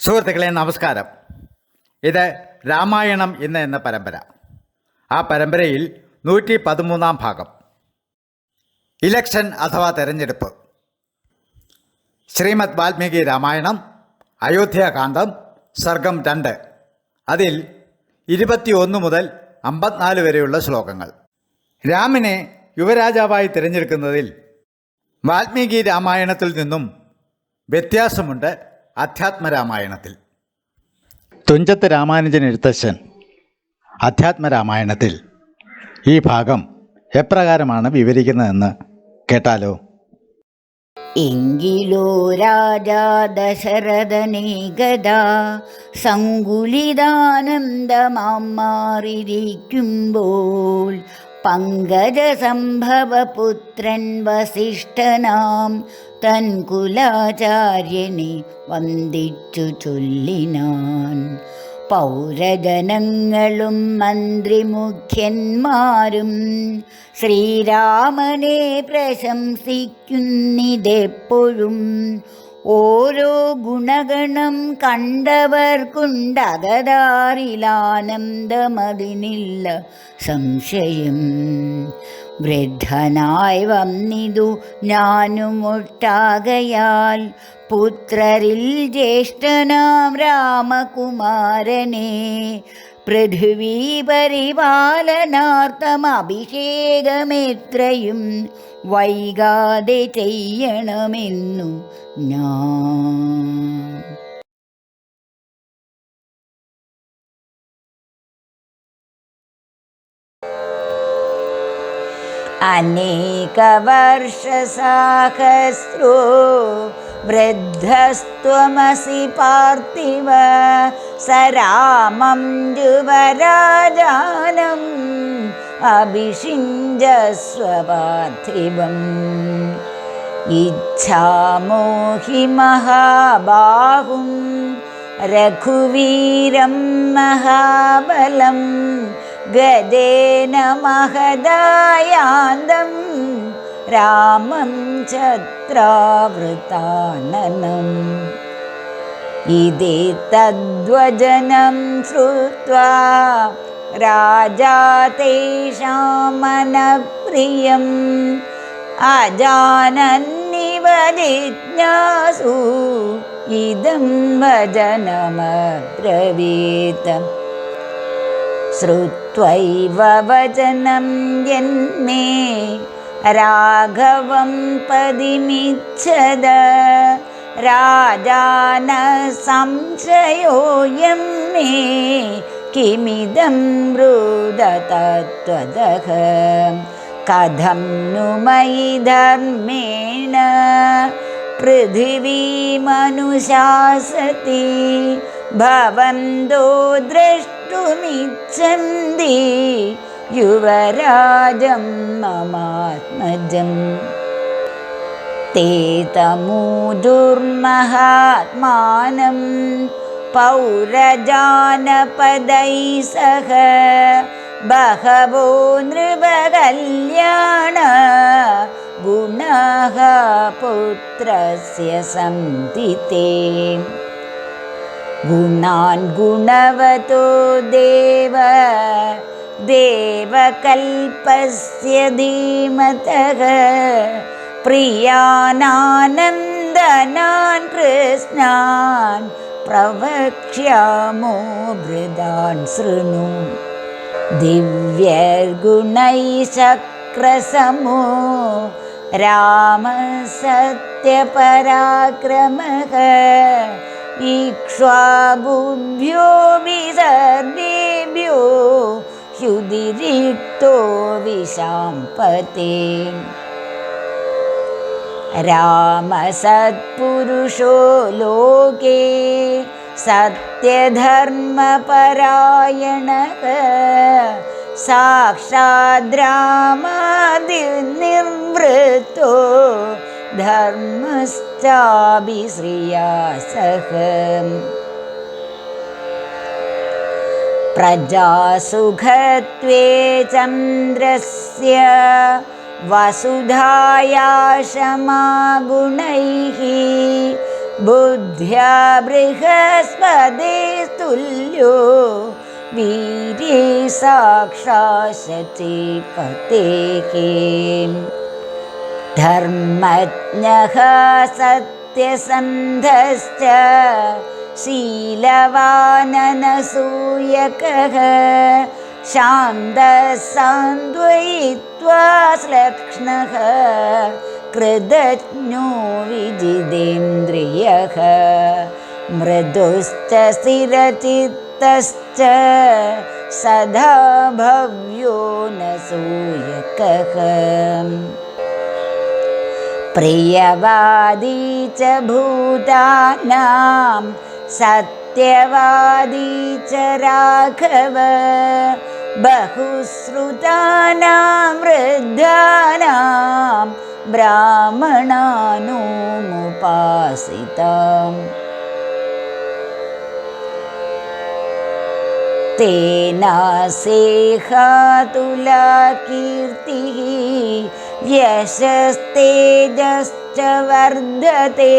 സുഹൃത്തുക്കളെ നമസ്കാരം. ഇത് രാമായണം ഇന്ന് എന്ന പരമ്പര. ആ പരമ്പരയിൽ നൂറ്റി പതിമൂന്നാം ഭാഗം. ഇലക്ഷൻ അഥവാ തെരഞ്ഞെടുപ്പ്. ശ്രീമദ് വാൽമീകി രാമായണം അയോധ്യാകാന്ഡം സർഗം രണ്ട്. അതിൽ ഇരുപത്തിയൊന്ന് മുതൽ അമ്പത്തിനാല് വരെയുള്ള ശ്ലോകങ്ങൾ. രാമനെ യുവരാജാവായി തിരഞ്ഞെടുക്കുന്നതിൽ വാൽമീകി രാമായണത്തിൽ നിന്നും വ്യത്യാസമുണ്ട് അധ്യാത്മരാമായണത്തിൽ. തുഞ്ചത്ത് രാമാനുജൻ എഴുത്തച്ഛൻ അധ്യാത്മരാമായണത്തിൽ. ഈ ഭാഗം എപ്രകാരമാണ് വിവരിക്കുന്നതെന്ന് കേട്ടാലോ? എങ്കിലോ രാജാ ദശരഥനെ സങ്കുലിതാനന്ദമാം മാറിയിരിക്കുമ്പോൾ പങ്കജസംഭവപുത്രൻ വസിഷ്ഠനാം തൻ കുലാചാര്യനെ വന്ദിച്ചു ചൊല്ലിനാൻ പൗരജനങ്ങളും മന്ത്രിമുഖ്യന്മാരും ശ്രീരാമനെ പ്രശംസിക്കുന്നിതെപ്പോഴും ഓരോ ഗുണഗണം കണ്ടവർക്കുണ്ടകതാറിലാനന്ദമതിനില്ല സംശയം വൃദ്ധനായി വന്നിതു ഞാനുമൊട്ടാകയാൽ. പുത്രരിൽ ജ്യേഷ്ഠനാം രാമകുമാരനെ പൃഥ്വീ പരിപാലനാർത്ഥം അഭിഷേകമെത്രയും വൈകാതെ ചെയ്യണമെന്നു ഞാൻ अनेकवर्षसाहस्रो वृद्धस्त्वमसि पार्थिव स रामं युवराजानम् अभिषिञ्जस्व पार्थिवम् इच्छामो हि महाबाहुं रघुवीरं महाबलं गजेन महदायान्दं रामं छत्रावृताननम् इति तद्वचनं श्रुत्वा राजा तेषां मनप्रियम् अजानन्निव जिज्ञासु इदं वचनमब्रवीत्। श्रुत्वैव वचनं यन्मे राघवं पदिमिच्छद। राजान संशयोऽयं मे किमिदं रुदतत्वदः कथं नु मयि धर्मेण पृथिवीमनुशासति। भवन्तो द्रष्टुमिच्छन्ति युवराजं ममात्मजम् ते तमूदुर्महात्मानं पौरजानपदैः सह बहवो नृपकल्याण गुणः पुत्रस्य सन्ति ते। गुणान् गुणवतो देव देवकल्पस्य धीमतः प्रियानानन्दनान् कृष्णान् प्रवक्ष्यामो बृदान् शृणु। दिव्यैर्गुणैः शक्रसमो रामसत्यपराक्रमः इक्ष्वाबुभ्यो विसर्वेभ्यो ह्युदिरिक्तो विशाम्पते रामसत्पुरुषो लोके सत्यधर्मपरायणः। साक्षाद्रामादिर्निवृत्तो धर्मश्चाभिश्रिया सह प्रजासुखत्वे चन्द्रस्य वसुधाया क्षमागुणैः बुद्ध्या बृहस्मदे तुल्यो वीरे साक्षा शचीपतेः धर्मज्ञः सत्यसन्धश्च शीलवाननसूयकः शान्तः सान्द्वयित्वा श्लक्ष्णः कृतज्ञो विजितेन्द्रियः मृदुश्च स्थिरचित्तश्च सदा भव्यो न सूयकः प्रियवादी च भूतानां सत्यवादी च राघव बहुश्रुतानां वृद्धानां ब्राह्मणानुमुपासिताम्। तेनासेहातुला कीर्तिः यशस्तेजश्च वर्धते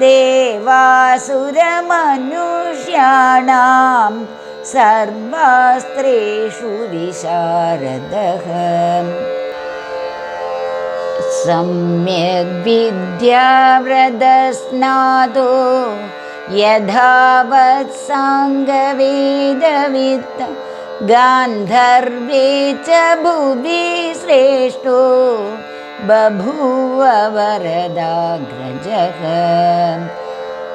देवासुरमनुष्याणां सर्वास्त्रेषु विशारदः। सम्यग्विद्याव्रतस्नातो यथावत्साङ्गवेदवित् गान्धर्वे च भुवि श्रेष्ठो बभूव वरदाग्रजः।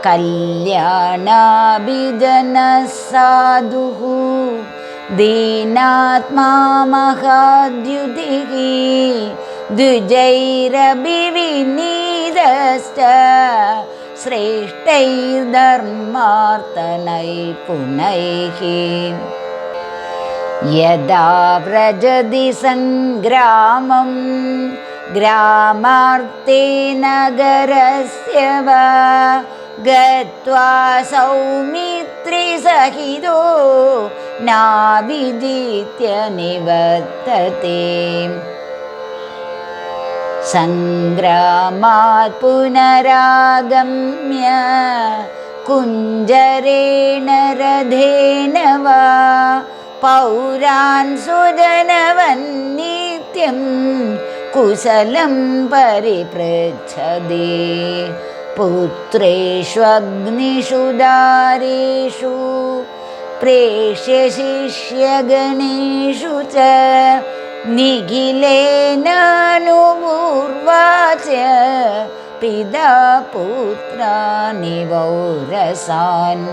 कल्याणाभिजनः साधुः दीनात्मा महाद्युतिः। द्विजैरभिविनीतश्च। श्रेष्ठैर्धर्मार्तनैपुनैः यदा व्रजति सङ्ग्रामं ग्रामार्ते नगरस्य वा गत्वा सौमित्रिसहितो नाभिजित्य निवर्तते सङ्ग्रामात् पुनरागम्य कुञ्जरेण रथेन वा पौरान् सुजनवन्नित्यं कुशलं परिपृच्छदे। पुत्रेषु अग्निषु दारिषु प्रेष्य शिष्यगणेषु च निखिलेनानुपूर्वाच पिता पुत्राणि वौरसान्।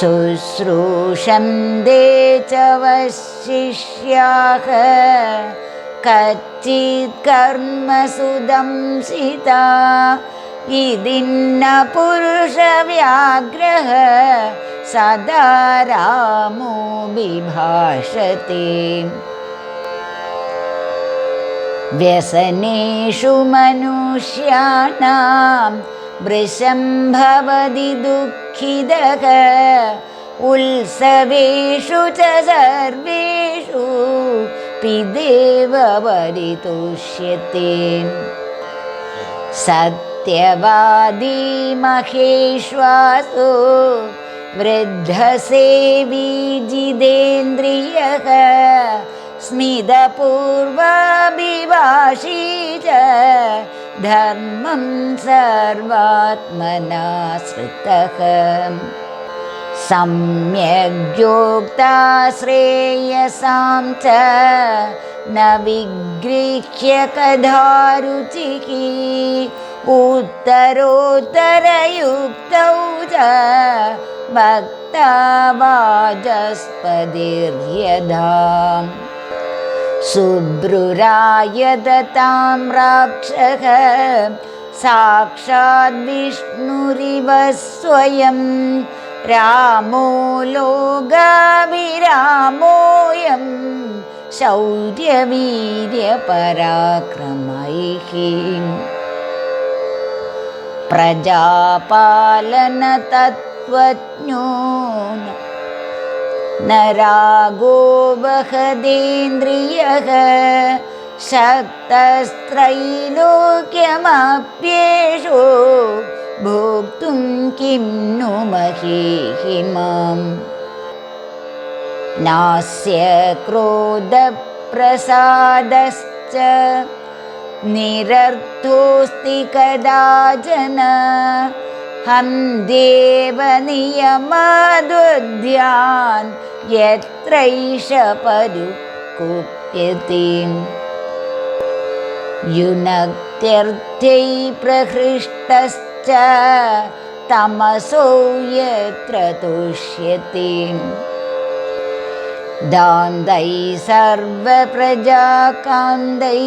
शुश्रूषन्दे च वशिष्याः। कचित्कर्म सुदंसिता इदिन्नपुरुषव्याघ्रः पुरुषव्याग्रह सदा रामो बिभाषते। व्यसनेषु मनुष्याणां वृषं भवति दुःखितः उल्सवेषु च सर्वेषु पिदेव परितुष्यते सत्यवादी महेश्वासो वृद्धसेवी जितेन्द्रियः स्मितपूर्वाभिभाषी च धर्मं सर्वात्मना श्रुतः सम्यग्योक्ता श्रेयसां च न विगृह्य कदारुचिः उत्तरोत्तरयुक्तौ च भक्ता वाचस्पतिर्यधा शुभ्रुरायदतां राक्षः साक्षाद्विष्णुरिव स्वयं रामो लोगाभिरामोऽयं शौर्यवीर्यपराक्रमैः प्रजापालनतत्त्वज्ञो न रागो वहदेन्द्रियः शक्तस्त्रैलोक्यमप्येषु भोक्तुं किं नु महीहिमाम् नास्य क्रोधप्रसादश्च निरर्थोऽस्ति कदाचन हं देवनियमादुद्यान् यत्रैष परुकुप्यते युनक्त्यर्थै प्रहृष्टश्च तमसो यत्र तुष्यते। दान्दै सर्वप्रजाकान्दै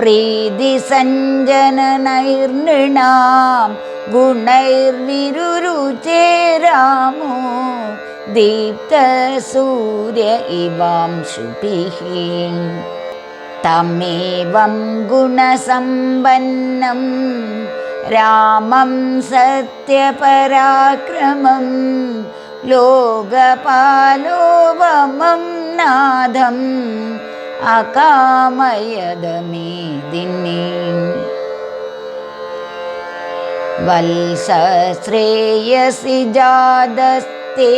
प्रीतिसञ्जननैर्नृणां गुणैर्विरुरुचे रामो दीप्तसूर्य इवांशुभिः तमेवं गुणसम्पन्नं रामं सत्यपराक्रमं लोकपालोपमं नाथम् अकामयदमेदिनीम् वल्सश्रेयसि जादस्ते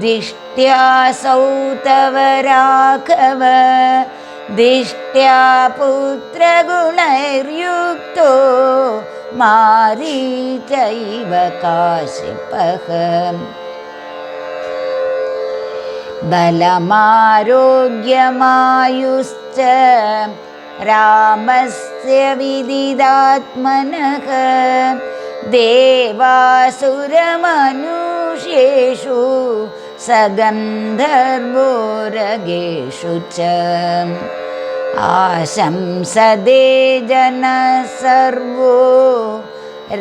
दिष्ट्यासौ तव राघव। दिष्ट्या पुत्रगुणैर्युक्तो मारीचैव काशिपः बलमारोग्यमायुश्च रामस्य विदिदात्मनः देवासुरमनुष्येषु सगन्धर्वोरगेषु च आशंसदे जनः सर्वो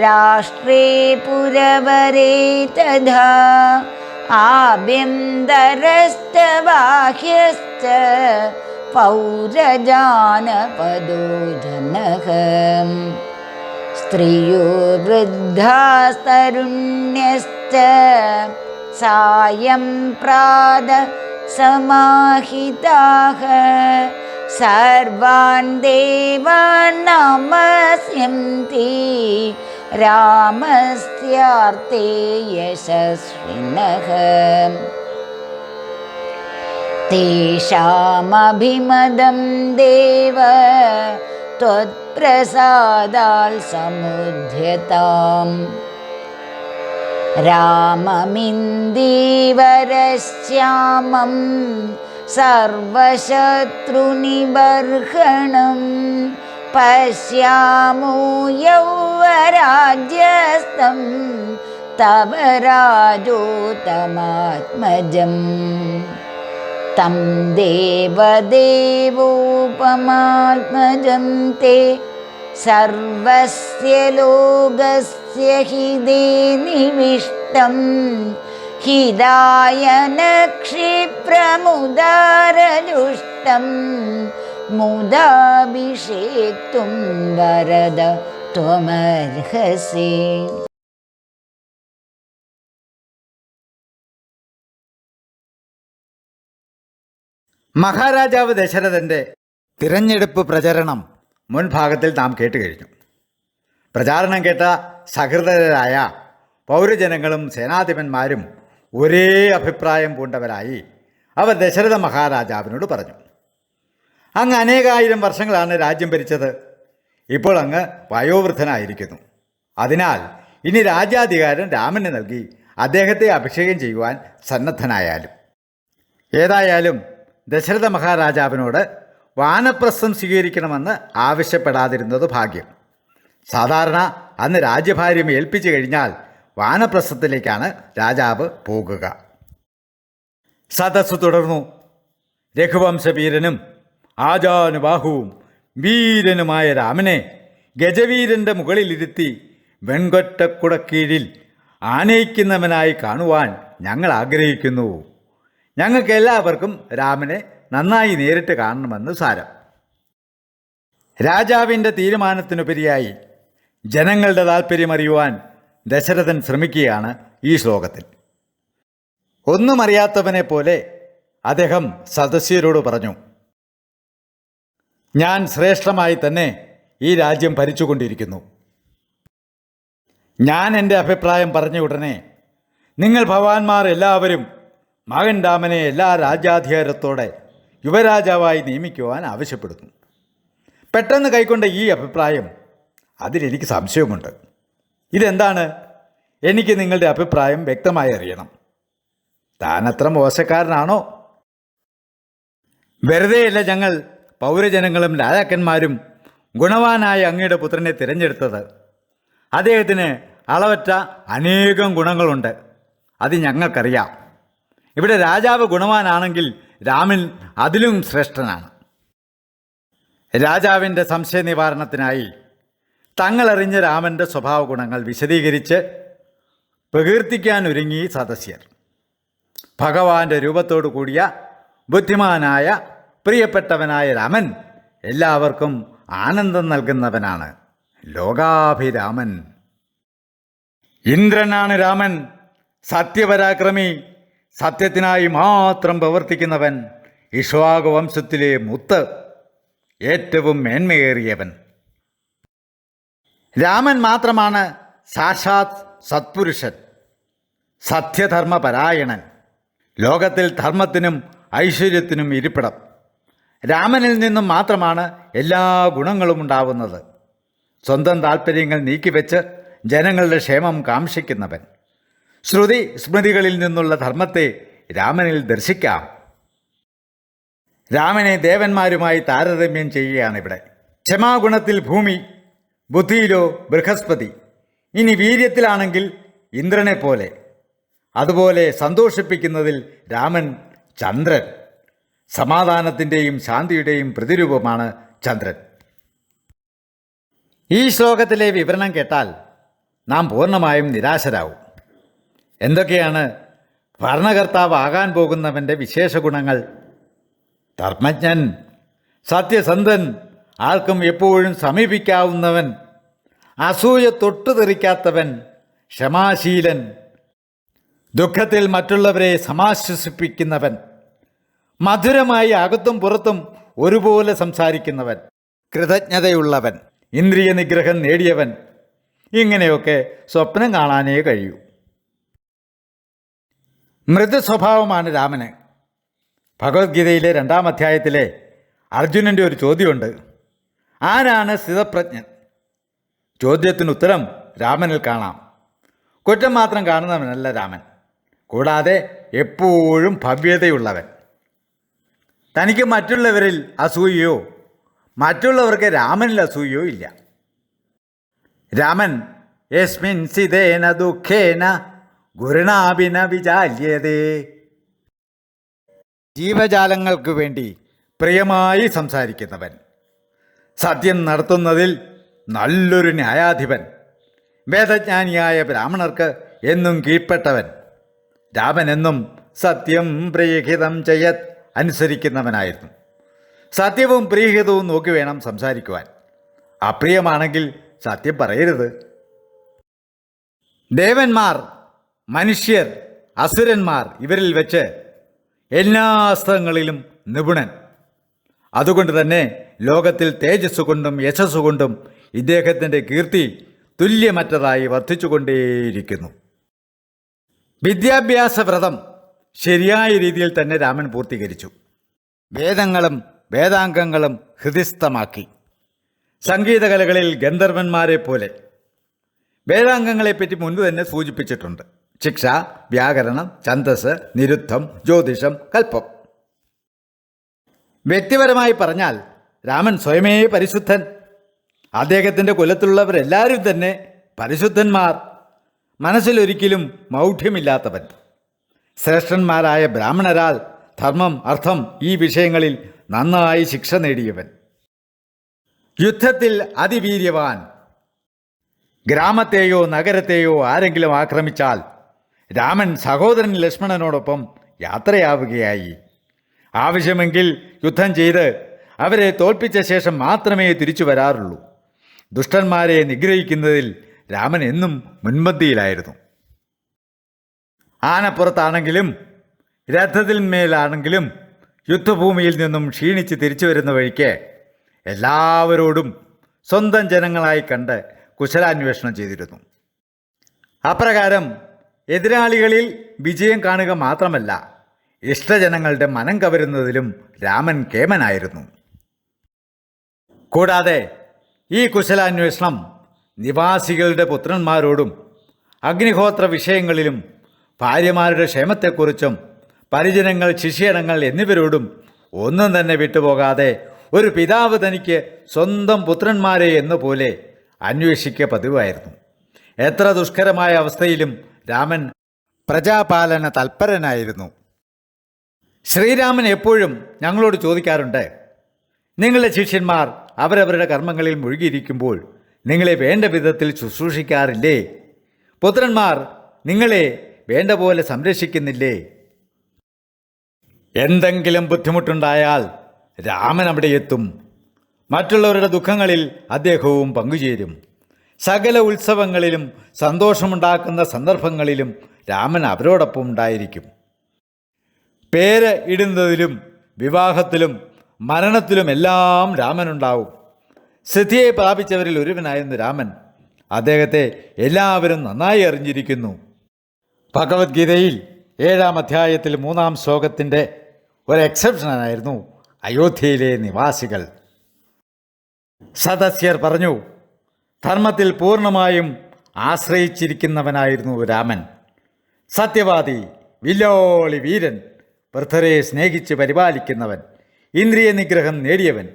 राष्ट्रे पुरवरे तथा आभ्यन्तरश्च बाह्यश्च पौरजानपदो जनः स्त्रियो वृद्धास्तरुण्यश्च सायं प्राद समाहिताः सर्वान् देवान् नमस्यन्ति रामस्यार्थे यशस्विनः। तेषामभिमदं देव त्वत्प्रसादाल् समुद्यताम्। राममिन्दीवरश्यामं सर्वशत्रुनिबर्हणं पश्यामो यौवराज्यस्तं तव राजोतमात्मजम् तं देवदेवोपमात्मजं ते सर्वस्य लोकस्य हि निविष्टं। हिदाय न क्षिप्रमुदारजुष्टं मुदाभिषेक्तुं वरद त्वमर्हसि മഹാരാജാവ് ദശരഥന്റെ തിരഞ്ഞെടുപ്പ് പ്രചരണം മുൻഭാഗത്തിൽ നാം കേട്ട് കഴിഞ്ഞു പ്രചാരണം കേട്ട സഹൃദയരായ പൗരജനങ്ങളും സേനാധിപന്മാരും ഒരേ അഭിപ്രായം പൂണ്ടവരായി അവർ ദശരഥ മഹാരാജാവിനോട് പറഞ്ഞു അങ്ങ് അനേകായിരം വർഷങ്ങളാണ് രാജ്യം ഭരിച്ചത്. ഇപ്പോൾ അങ്ങ് വയോവൃദ്ധനായിരിക്കുന്നു. അതിനാൽ ഇനി രാജാധികാരം രാമന് നൽകി അദ്ദേഹത്തെ അഭിഷേകം ചെയ്യുവാൻ സന്നദ്ധനായാലും. ഏതായാലും ദശരഥ മഹാരാജാവിനോട് വാനപ്രസ്ഥം സ്വീകരിക്കണമെന്ന് ആവശ്യപ്പെടാതിരുന്നത് ഭാഗ്യം. സാധാരണ അന്ന് രാജ്യഭാര്യം ഏൽപ്പിച്ചു കഴിഞ്ഞാൽ വാനപ്രസ്ഥത്തിലേക്കാണ് രാജാവ് പോകുക. സദസ്സു തുടർന്നു. രഘുവംശവീരനും ആജാനുബാഹുവും വീരനുമായ രാമനെ ഗജവീരന്റെ മുകളിലിരുത്തി വെൺകൊറ്റക്കുടക്കീഴിൽ ആനയിക്കുന്നവനായി കാണുവാൻ ഞങ്ങൾ ആഗ്രഹിക്കുന്നു. ഞങ്ങൾക്ക് എല്ലാവർക്കും രാമനെ നന്നായി നേരിട്ട് കാണണമെന്ന് സാരം. രാജാവിന്റെ തീരുമാനത്തിനുപരിയായി ജനങ്ങളുടെ താല്പര്യം അറിയുവാൻ ദശരഥൻ ശ്രമിക്കുകയാണ് ഈ ശ്ലോകത്തിൽ. ഒന്നും അറിയാത്തവനെ പോലെ അദ്ദേഹം സദസ്യരോട് പറഞ്ഞു ഞാൻ ശ്രേഷ്ഠമായി തന്നെ ഈ രാജ്യം ഭരിച്ചുകൊണ്ടിരിക്കുന്നു. ഞാൻ എന്റെ അഭിപ്രായം പറഞ്ഞ ഉടനെ നിങ്ങൾ ഭവാന്മാർ എല്ലാവരും മകൻ രാമനെ എല്ലാ രാജ്യാധികാരത്തോടെ യുവരാജാവായി നിയമിക്കുവാൻ ആവശ്യപ്പെടുന്നു. പെട്ടെന്ന് കൈക്കൊണ്ട ഈ അഭിപ്രായം അതിലെനിക്ക് സംശയമുണ്ട് ഇതെന്താണ്? എനിക്ക് നിങ്ങളുടെ അഭിപ്രായം വ്യക്തമായി അറിയണം. താനത്ര മോശക്കാരനാണോ? വെറുതെയല്ല ഞങ്ങൾ പൗരജനങ്ങളും രാജാക്കന്മാരും ഗുണവാനായ അങ്ങയുടെ പുത്രനെ തിരഞ്ഞെടുത്തത്. അദ്ദേഹത്തിന് അളവറ്റ അനേകം ഗുണങ്ങളുണ്ട്. അത് ഞങ്ങൾക്കറിയാം. ഇവിടെ രാജാവ് ഗുണവാനാണെങ്കിൽ രാമൻ അതിലും ശ്രേഷ്ഠനാണ്. രാജാവിന്റെ സംശയ നിവാരണത്തിനായി തങ്ങളറിഞ്ഞ രാമന്റെ സ്വഭാവ ഗുണങ്ങൾ വിശദീകരിച്ച് പ്രകീർത്തിക്കാനൊരുങ്ങി സദസ്യർ. ഭഗവാന്റെ രൂപത്തോടു കൂടിയ ബുദ്ധിമാനായ പ്രിയപ്പെട്ടവനായ രാമൻ എല്ലാവർക്കും ആനന്ദം നൽകുന്നവനാണ്. ലോകാഭിരാമൻ. ഇന്ദ്രനാണ് രാമൻ. സത്യപരാക്രമി. സത്യത്തിനായി മാത്രം പ്രവർത്തിക്കുന്നവൻ. ഇഷ്വാകു വംശത്തിലെ മുത്ത്. ഏറ്റവും മേന്മയേറിയവൻ. രാമൻ മാത്രമാണ് സാക്ഷാത് സത്പുരുഷൻ. സത്യധർമ്മപരായണൻ. ലോകത്തിൽ ധർമ്മത്തിനും ഐശ്വര്യത്തിനും ഇരിപ്പിടം. രാമനിൽ നിന്നും മാത്രമാണ് എല്ലാ ഗുണങ്ങളും ഉണ്ടാവുന്നത്. സ്വന്തം താല്പര്യങ്ങൾ നീക്കിവെച്ച് ജനങ്ങളുടെ ക്ഷേമം കാംക്ഷിക്കുന്നവൻ. ശ്രുതി സ്മൃതികളിൽ നിന്നുള്ള ധർമ്മത്തെ രാമനിൽ ദർശിക്കാം. രാമനെ ദേവന്മാരുമായി താരതമ്യം ചെയ്യുകയാണിവിടെ. ക്ഷമാഗുണത്തിൽ ഭൂമി ബുദ്ധിയിലോ ബൃഹസ്പതി ഇനി വീര്യത്തിലാണെങ്കിൽ ഇന്ദ്രനെ പോലെ അതുപോലെ സന്തോഷിപ്പിക്കുന്നതിൽ രാമൻ ചന്ദ്രൻ. സമാധാനത്തിന്റെയും ശാന്തിയുടെയും പ്രതിരൂപമാണ് ചന്ദ്രൻ. ഈ ശ്ലോകത്തിലെ വിവരണം കേട്ടാൽ നാം പൂർണമായും നിരാശരാകും എന്തൊക്കെയാണ് ഭരണകർത്താവാകാൻ പോകുന്നവന്റെ വിശേഷ ഗുണങ്ങൾ? ധർമ്മജ്ഞൻ സത്യസന്ധൻ ആർക്കും എപ്പോഴും സമീപിക്കാവുന്നവൻ അസൂയ തൊട്ടുതെറിക്കാത്തവൻ ക്ഷമാശീലൻ ദുഃഖത്തിൽ മറ്റുള്ളവരെ സമാശ്വസിപ്പിക്കുന്നവൻ. മധുരമായി അകത്തും പുറത്തും ഒരുപോലെ സംസാരിക്കുന്നവൻ കൃതജ്ഞതയുള്ളവൻ ഇന്ദ്രിയ നിഗ്രഹം നേടിയവൻ. ഇങ്ങനെയൊക്കെ സ്വപ്നം കാണാനേ കഴിയൂ. മൃദു സ്വഭാവമാണ് രാമന്. ഭഗവത്ഗീതയിലെ രണ്ടാം അധ്യായത്തിലെ അർജുനന്റെ ഒരു ചോദ്യമുണ്ട്. ആരാണ് സ്ഥിതപ്രജ്ഞൻ? ചോദ്യത്തിന് ഉത്തരം രാമനിൽ കാണാം. കുറ്റം മാത്രം കാണുന്നവനല്ല രാമൻ. കൂടാതെ എപ്പോഴും ഭവ്യതയുള്ളവൻ. തനിക്ക് മറ്റുള്ളവരിൽ അസൂയയോ മറ്റുള്ളവർക്ക് രാമനിൽ അസൂയയോ ഇല്ല. രാമൻ യസ്മിൻ സിതേന ദുഃഖേന ഗുരുണാഭിന വിചാല്യതേ. ജീവജാലങ്ങൾക്ക് വേണ്ടി പ്രിയമായി സംസാരിക്കുന്നവൻ സത്യം നടത്തുന്നതിൽ നല്ലൊരു ന്യായാധിപൻ വേദജ്ഞാനിയായ ബ്രാഹ്മണർക്ക് എന്നും കീഴ്പ്പെട്ടവൻ. രാമനെന്നും സത്യം പ്രിയഹിതം ചെയ്യത് അനുസരിക്കുന്നവനായിരുന്നു. സത്യവും പ്രിയഹിതവും നോക്കി വേണം സംസാരിക്കുവാൻ. അപ്രിയമാണെങ്കിൽ സത്യം പറയരുത്. ദേവന്മാർ മനുഷ്യർ അസുരന്മാർ ഇവരിൽ വെച്ച് എല്ലാ അസ്ത്രങ്ങളിലും നിപുണൻ. അതുകൊണ്ട് തന്നെ ലോകത്തിൽ തേജസ് കൊണ്ടും യശസ് കൊണ്ടും ഇദ്ദേഹത്തിന്റെ കീർത്തി തുല്യമറ്റതായി വർദ്ധിച്ചുകൊണ്ടേയിരിക്കുന്നു. വിദ്യാഭ്യാസ വ്രതം ശരിയായ രീതിയിൽ തന്നെ രാമൻ പൂർത്തീകരിച്ചു. വേദങ്ങളും വേദാംഗങ്ങളും ഹൃദിസ്ഥമാക്കി. സംഗീതകലകളിൽ ഗന്ധർവന്മാരെ പോലെ. വേദാംഗങ്ങളെപ്പറ്റി മുൻപ് തന്നെ സൂചിപ്പിച്ചിട്ടുണ്ട്. ശിക്ഷ വ്യാകരണം ഛന്തസ് നിരുദ്ധം ജ്യോതിഷം കൽപ്പം. വ്യക്തിപരമായി പറഞ്ഞാൽ രാമൻ സ്വയമേ പരിശുദ്ധൻ. അദ്ദേഹത്തിന്റെ കുലത്തിലുള്ളവരെല്ലാവരും തന്നെ പരിശുദ്ധന്മാർ. മനസ്സിലൊരിക്കലും മൗഢ്യമില്ലാത്തവൻ. ശ്രേഷ്ഠന്മാരായ ബ്രാഹ്മണരാൽ ധർമ്മം അർത്ഥം ഈ വിഷയങ്ങളിൽ നന്നായി ശിക്ഷ നേടിയവൻ. യുദ്ധത്തിൽ അതിവീര്യവാൻ. ഗ്രാമത്തെയോ നഗരത്തെയോ ആരെങ്കിലും ആക്രമിച്ചാൽ രാമൻ സഹോദരൻ ലക്ഷ്മണനോടൊപ്പം യാത്രയാവുകയായി. ആവശ്യമെങ്കിൽ യുദ്ധം ചെയ്ത് അവരെ തോൽപ്പിച്ച ശേഷം മാത്രമേ തിരിച്ചു വരാറുള്ളൂ. ദുഷ്ടന്മാരെ നിഗ്രഹിക്കുന്നതിൽ രാമൻ എന്നും മുൻപന്തിയിലായിരുന്നു. ആനപ്പുറത്താണെങ്കിലും രഥത്തിൽ മേലാണെങ്കിലും യുദ്ധഭൂമിയിൽ നിന്നും ക്ഷീണിച്ച് തിരിച്ചു വരുന്ന വഴിക്ക് എല്ലാവരോടും സ്വന്തം ജനങ്ങളായി കണ്ട് കുശലാന്വേഷണം ചെയ്തിരുന്നു. അപ്രകാരം എതിരാളികളിൽ വിജയം കാണുക മാത്രമല്ല ഇഷ്ടജനങ്ങളുടെ മനം കവരുന്നതിലും രാമൻ കേമനായിരുന്നു. കൂടാതെ ഈ കുശലാന്വേഷണം നിവാസികളുടെ പുത്രന്മാരോടും അഗ്നിഹോത്ര വിഷയങ്ങളിലും ഭാര്യമാരുടെ ക്ഷേമത്തെക്കുറിച്ചും പരിജനങ്ങൾ ശിഷ്യണങ്ങൾ എന്നിവരോടും ഒന്നും തന്നെ വിട്ടുപോകാതെ ഒരു പിതാവ് തനിക്ക് സ്വന്തം പുത്രന്മാരെ എന്നപോലെ അന്വേഷിക്കുക പതിവായിരുന്നു എത്ര ദുഷ്കരമായ അവസ്ഥയിലും രാമൻ പ്രജാപാലന തൽപരനായിരുന്നു. ശ്രീരാമൻ എപ്പോഴും ഞങ്ങളോട് ചോദിക്കാറുണ്ട് നിങ്ങളുടെ ശിഷ്യന്മാർ അവരവരുടെ കർമ്മങ്ങളിൽ മുഴുകിയിരിക്കുമ്പോൾ നിങ്ങളെ വേണ്ട വിധത്തിൽ ശുശ്രൂഷിക്കാറില്ലേ? പുത്രന്മാർ നിങ്ങളെ വേണ്ട പോലെ സംരക്ഷിക്കുന്നില്ലേ? എന്തെങ്കിലും ബുദ്ധിമുട്ടുണ്ടായാൽ രാമൻ അവിടെ എത്തും. മറ്റുള്ളവരുടെ ദുഃഖങ്ങളിൽ അദ്ദേഹവും പങ്കുചേരും. സകല ഉത്സവങ്ങളിലും സന്തോഷമുണ്ടാക്കുന്ന സന്ദർഭങ്ങളിലും രാമൻ അവരോടൊപ്പം ഉണ്ടായിരിക്കും. പേര് ഇടുന്നതിലും വിവാഹത്തിലും മരണത്തിലുമെല്ലാം രാമനുണ്ടാവും. സിദ്ധിയെ പ്രാപിച്ചവരിൽ ഒരുവനായിരുന്നു രാമൻ. അദ്ദേഹത്തെ എല്ലാവരും നന്നായി അറിഞ്ഞിരിക്കുന്നു. ഭഗവത്ഗീതയിൽ ഏഴാം അധ്യായത്തിൽ മൂന്നാം ശ്ലോകത്തിന്റെ ഒരു എക്സെപ്ഷനായിരുന്നു അയോധ്യയിലെ നിവാസികൾ. സദസ്യർ പറഞ്ഞു ധർമ്മത്തിൽ പൂർണമായും ആശ്രയിച്ചിരിക്കുന്നവനായിരുന്നു രാമൻ. സത്യവാദി വില്ലോളി വീരൻ വൃദ്ധരെ സ്നേഹിച്ച് പരിപാലിക്കുന്നവൻ ഇന്ദ്രിയ നിഗ്രഹം നേടിയവൻ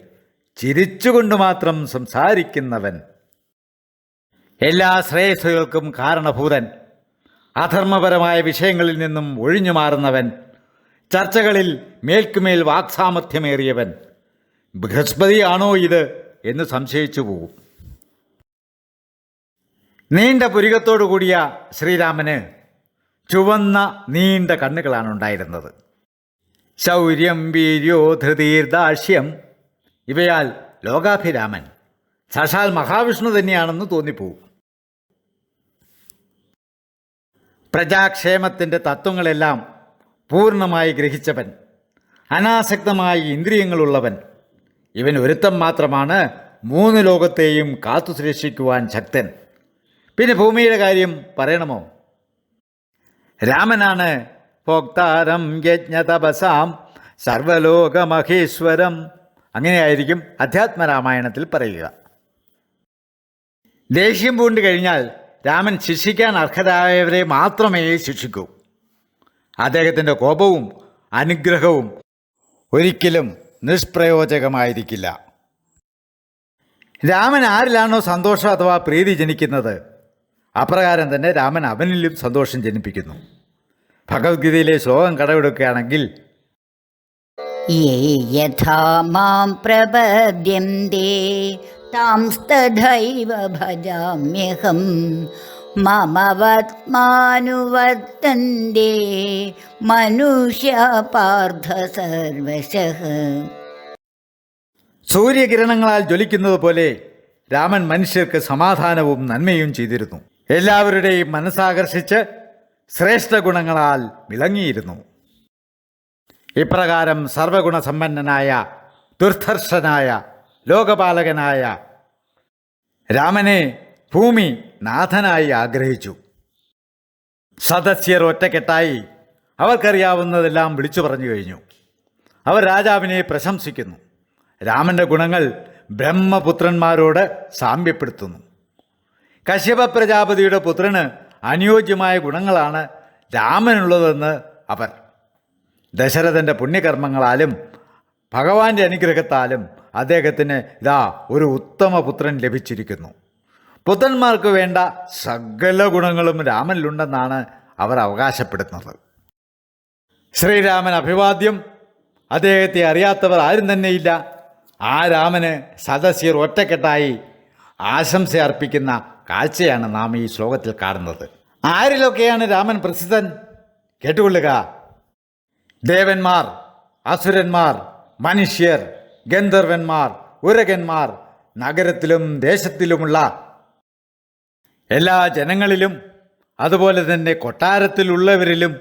ചിരിച്ചുകൊണ്ട് മാത്രം സംസാരിക്കുന്നവൻ. എല്ലാ ശ്രേയസ്സുകൾക്കും കാരണഭൂതൻ അധർമ്മപരമായ വിഷയങ്ങളിൽ നിന്നും ഒഴിഞ്ഞു മാറുന്നവൻ ചർച്ചകളിൽ മേൽക്കുമേൽ വാക്സാമർഥ്യമേറിയവൻ ബൃഹസ്പതിയാണോ ഇത് എന്ന് സംശയിച്ചു പോകും നീണ്ട പുരികത്തോടു കൂടിയ ശ്രീരാമന് ചുവന്ന നീണ്ട കണ്ണുകളാണ് ഉണ്ടായിരുന്നത്. ശൗര്യം വീര്യോ ധൃതീർദാർഷ്യം ഇവയാൽ ലോകാഭിരാമൻ സശാൽ മഹാവിഷ്ണു തന്നെയാണെന്ന് തോന്നിപ്പോവും. പ്രജാക്ഷേമത്തിന്റെ തത്വങ്ങളെല്ലാം പൂർണമായി ഗ്രഹിച്ചവൻ അനാസക്തമായ ഇന്ദ്രിയങ്ങളുള്ളവൻ. ഇവൻ ഒരുത്തം മാത്രമാണ് മൂന്ന് ലോകത്തെയും കാത്തു സുരക്ഷിക്കുവാൻ ശക്തൻ. പിന്നെ ഭൂമിയുടെ കാര്യം പറയണമോ? രാമനാണ് ഭോക്താരം യജ്ഞതപസാം സർവലോകമഹേശ്വരം. അങ്ങനെയായിരിക്കും അധ്യാത്മരാമായണത്തിൽ പറയുക. ദേഷ്യം പൂണ്ട് കഴിഞ്ഞാൽ രാമൻ ശിക്ഷിക്കാൻ അർഹരായവരെ മാത്രമേ ശിക്ഷിക്കൂ. അദ്ദേഹത്തിന്റെ കോപവും അനുഗ്രഹവും ഒരിക്കലും നിഷ്പ്രയോജകമായിരിക്കില്ല. രാമൻ ആരിലാണോ സന്തോഷം അഥവാ പ്രീതി ജനിക്കുന്നത്? അപ്രകാരം തന്നെ രാമൻ അവനിലും സന്തോഷം ജനിപ്പിക്കുന്നു. ഭഗവത്ഗീതയിലെ ശ്ലോകം കടമെടുക്കുകയാണെങ്കിൽ യഥാ മാം പ്രപദ്യന്തേ താംസ്തഥൈവ ഭജാമ്യഹം മമ വത്മാനുവർത്തന്തേ മനുഷ്യ പാർത്ഥ സർവശ സൂര്യകിരണങ്ങളാൽ ജ്വലിക്കുന്നത് പോലെ രാമൻ മനുഷ്യർക്ക് സമാധാനവും നന്മയും ചെയ്തിരുന്നു. എല്ലാവരുടെയും മനസ്സാകർഷിച്ച് ശ്രേഷ്ഠ ഗുണങ്ങളാൽ വിളങ്ങിയിരുന്നു. ഇപ്രകാരം സർവഗുണസമ്പന്നനായ ദുർധർഷനായ ലോകപാലകനായ രാമനെ ഭൂമി നാഥനായി ആഗ്രഹിച്ചു. സദസ്യർ ഒറ്റക്കെട്ടായി അവർക്കറിയാവുന്നതെല്ലാം വിളിച്ചു പറഞ്ഞു കഴിഞ്ഞു. അവർ രാജാവിനെ പ്രശംസിക്കുന്നു. രാമന്റെ ഗുണങ്ങൾ ബ്രഹ്മപുത്രന്മാരോട് സാമ്യപ്പെടുത്തുന്നു. കശ്യപ പ്രജാപതിയുടെ പുത്രന് അനുയോജ്യമായ ഗുണങ്ങളാണ് രാമനുള്ളതെന്ന് അവർ. ദശരഥന്റെ പുണ്യകർമ്മങ്ങളാലും ഭഗവാന്റെ അനുഗ്രഹത്താലും അദ്ദേഹത്തിന് ഇതാ ഒരു ഉത്തമ പുത്രൻ ലഭിച്ചിരിക്കുന്നു. പുത്രന്മാർക്ക് വേണ്ട സകല ഗുണങ്ങളും രാമനിലുണ്ടെന്നാണ് അവർ അവകാശപ്പെടുന്നത്. ശ്രീരാമൻ അഭിവാദ്യം അദ്ദേഹത്തെ അറിയാത്തവർ ആരും തന്നെയില്ല. ആ രാമന് സദസ്യർ ഒറ്റക്കെട്ടായി ആശംസ അർപ്പിക്കുന്ന കാഴ്ചയാണ് നാം ഈ ശ്ലോകത്തിൽ കാണുന്നത്. ആരിലൊക്കെയാണ് രാമൻ പ്രസിദ്ധൻ? കേട്ടുകൊള്ളുക. ദേവന്മാർ അസുരന്മാർ മനുഷ്യർ ഗന്ധർവന്മാർ ഉരകന്മാർ നഗരത്തിലും ദേശത്തിലുമുള്ള എല്ലാ ജനങ്ങളിലും അതുപോലെ തന്നെ കൊട്ടാരത്തിലുള്ളവരിലും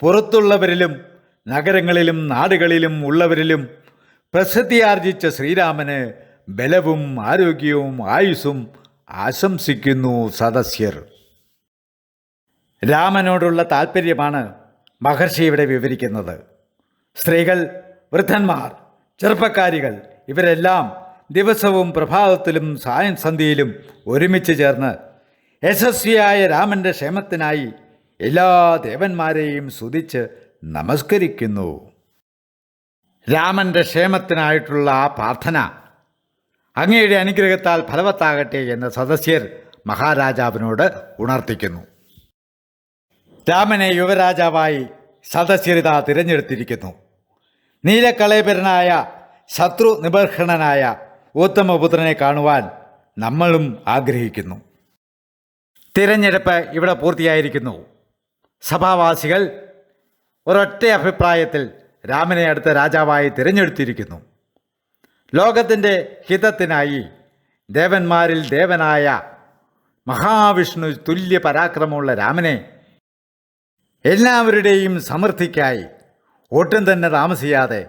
പുറത്തുള്ളവരിലും നഗരങ്ങളിലും നാടുകളിലും ഉള്ളവരിലും പ്രസിദ്ധിയാർജിച്ച ശ്രീരാമന് ബലവും ആരോഗ്യവും ആയുസ്സും ആശംസിക്കുന്നു സദസ്യർ. രാമനോടുള്ള താല്പര്യമാണ് മഹർഷി ഇവിടെ വിവരിക്കുന്നത്. സ്ത്രീകൾ വൃദ്ധന്മാർ ചെറുപ്പക്കാരികൾ ഇവരെല്ലാം ദിവസവും പ്രഭാതത്തിലും സായം സന്ധ്യയിലും ഒരുമിച്ച് ചേർന്ന് യശസ്വിയായ രാമന്റെ ക്ഷേമത്തിനായി എല്ലാ ദേവന്മാരെയും സ്തുതിച്ച് നമസ്കരിക്കുന്നു. രാമന്റെ ക്ഷേമത്തിനായിട്ടുള്ള ആ പ്രാർത്ഥന അങ്ങയുടെ അനുഗ്രഹത്താൽ ഫലവത്താകട്ടെ എന്ന് സദസ്യർ മഹാരാജാവിനോട് ഉണർത്തിക്കുന്നു. രാമനെ യുവരാജാവായി സദസ്യരിത തിരഞ്ഞെടുത്തിരിക്കുന്നു. നീലക്കളയപരനായ ശത്രു നിബർഹണനായ ഉത്തമപുത്രനെ കാണുവാൻ നമ്മളും ആഗ്രഹിക്കുന്നു. തിരഞ്ഞെടുപ്പ് ഇവിടെ പൂർത്തിയായിരിക്കുന്നു. സഭാവാസികൾ ഒരൊറ്റ അഭിപ്രായത്തിൽ രാമനെ അടുത്ത രാജാവായി തിരഞ്ഞെടുത്തിരിക്കുന്നു. ലോകത്തിന്റെ ഹിതത്തിനായി ദേവന്മാരിൽ ദേവനായ മഹാവിഷ്ണു തുല്യ പരാക്രമമുള്ള രാമനെ എല്ലാവരുടെയും സമൃദ്ധിക്കായി ഒട്ടും തന്നെ താമസിയാതെ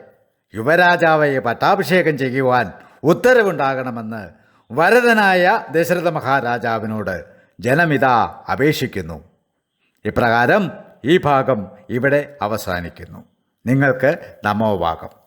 യുവരാജാവയെ പട്ടാഭിഷേകം ചെയ്യുവാൻ ഉത്തരവുണ്ടാകണമെന്ന് വരദനായ ദശരഥ മഹാരാജാവിനോട് ജനമിതാ അപേക്ഷിക്കുന്നു. ഇപ്രകാരം ഈ ഭാഗം ഇവിടെ അവസാനിക്കുന്നു. നിങ്ങൾക്ക് നമോഭാഗം